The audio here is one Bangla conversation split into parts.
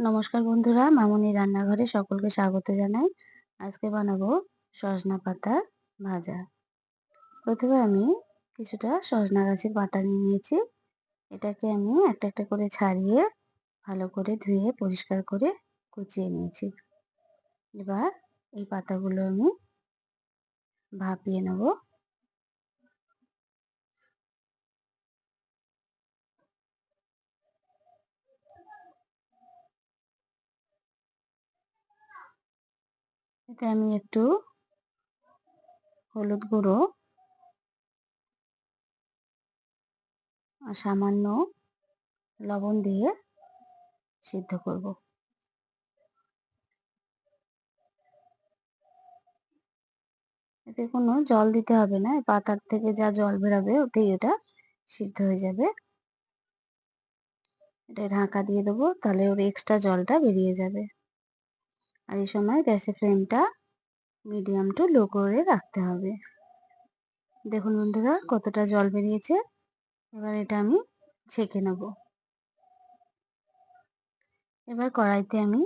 নমস্কার বন্ধুরা, মামনি রান্নাঘরে সকলকে স্বাগত জানাই। আজকে বানাবো সজনা পাতা ভাজা। প্রথমে আমি কিছুটা সজনা গাছের পাতা নিয়ে নিয়েছি। এটাকে আমি একটা একটা করে ছাড়িয়ে ভালো করে ধুয়ে পরিষ্কার করে কুচিয়ে নিয়েছি। এবার এই পাতাগুলো আমি ভাপিয়ে নেব। এতে আমি একটু হলুদ গুঁড়ো আর সামান্য লবণ দিয়ে সিদ্ধ করব। এতে কোনো জল দিতে হবে না পাতার থেকে যা জল বেরাবে ওতেই এটা সিদ্ধ হয়ে যাবে। এটা ঢাকা দিয়ে দেবো, তাহলে ওর এক্সট্রা জলটা বেরিয়ে যাবে। আর এই সময় গ্যাসের ফ্লেমটা মিডিয়াম টু লো করে রাখতে হবে। দেখুন বন্ধুরা, কতটা জল বেরিয়েছে। এবার এটা আমি ছেঁকে নেব। এবার কড়াইতে আমি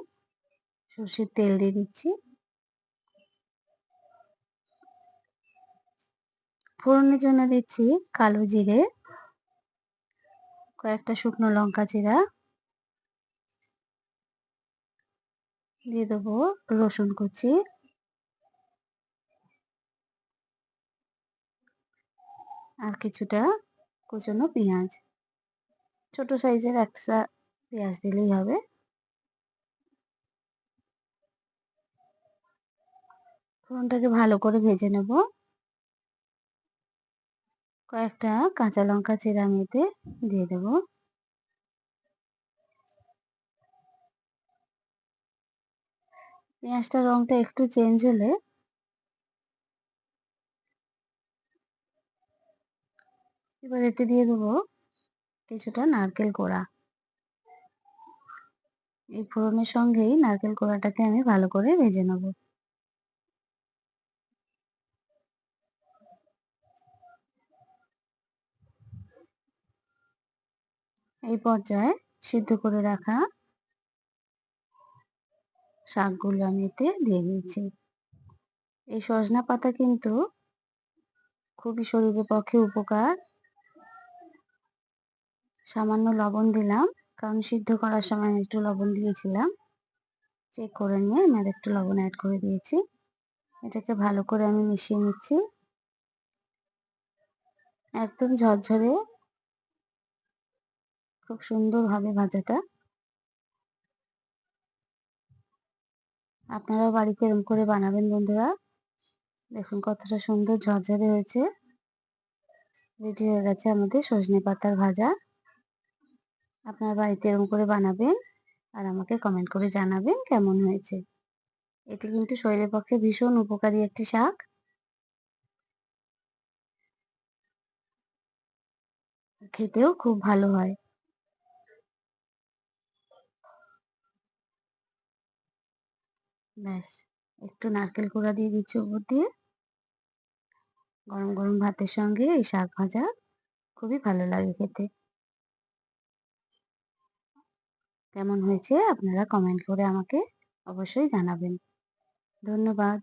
সর্ষের তেল দিয়ে দিচ্ছি। ফোড়নের জন্য দিচ্ছি কালো জিরে, কয়েকটা শুকনো লঙ্কা চিরা দিয়ে দেবো রসুন কুচি। আর কিছুটা কুচনো পেঁয়াজ। ছোট সাইজের একটা পেঁয়াজ দিলেই হবে। ফোড়নটাকে ভালো করে ভেজে নেব। কয়েকটা কাঁচা লঙ্কা চিরা মেতে দিয়ে দেবো। পেঁয়াজটার রঙটা একটু চেঞ্জ হলে এবার এতে দিয়ে দেবো কিছুটা নারকেল কোড়া। এই ফোড়নের সঙ্গেই নারকেল কোড়াটাকে আমি ভালো করে ভেজে নেব। এই পর্যায়ে সিদ্ধ করে রাখা শাকগুলো আমি এতে দিয়ে দিয়েছি। এই সজনা পাতা কিন্তু খুবই শরীরের পক্ষে উপকার। সামান্য লবণ দিলাম, কারণ সিদ্ধ করার সময় আমি একটু লবণ দিয়েছিলাম। চেক করে নিয়ে আমি আর একটু লবণ অ্যাড করে দিয়েছি। এটাকে ভালো করে আমি মিশিয়ে নিচ্ছি। একদম ঝরঝরে, খুব সুন্দর হবে ভাজাটা। আপনারাও বাড়িতে এরম করে বানাবেন বন্ধুরা। দেখুন কতটা সুন্দর ঝরঝরে হয়েছে। রেডি হয়ে গেছে আমাদের সজনে পাতার ভাজা। আপনার বাড়িতে এরকম করে বানাবেন আর আমাকে কমেন্ট করে জানাবেন কেমন হয়েছে। এটি কিন্তু শরীরের পক্ষে ভীষণ উপকারী একটি শাক। খেতেও খুব ভালো হয়। ব্যাস, একটু নারকেল কোড়া দিয়ে দিচ্ছি উপর দিয়ে। গরম গরম ভাতের সঙ্গে এই শাক ভাজা খুবই ভালো লাগে খেতে। কেমন হয়েছে আপনারা কমেন্ট করে আমাকে অবশ্যই জানাবেন। ধন্যবাদ।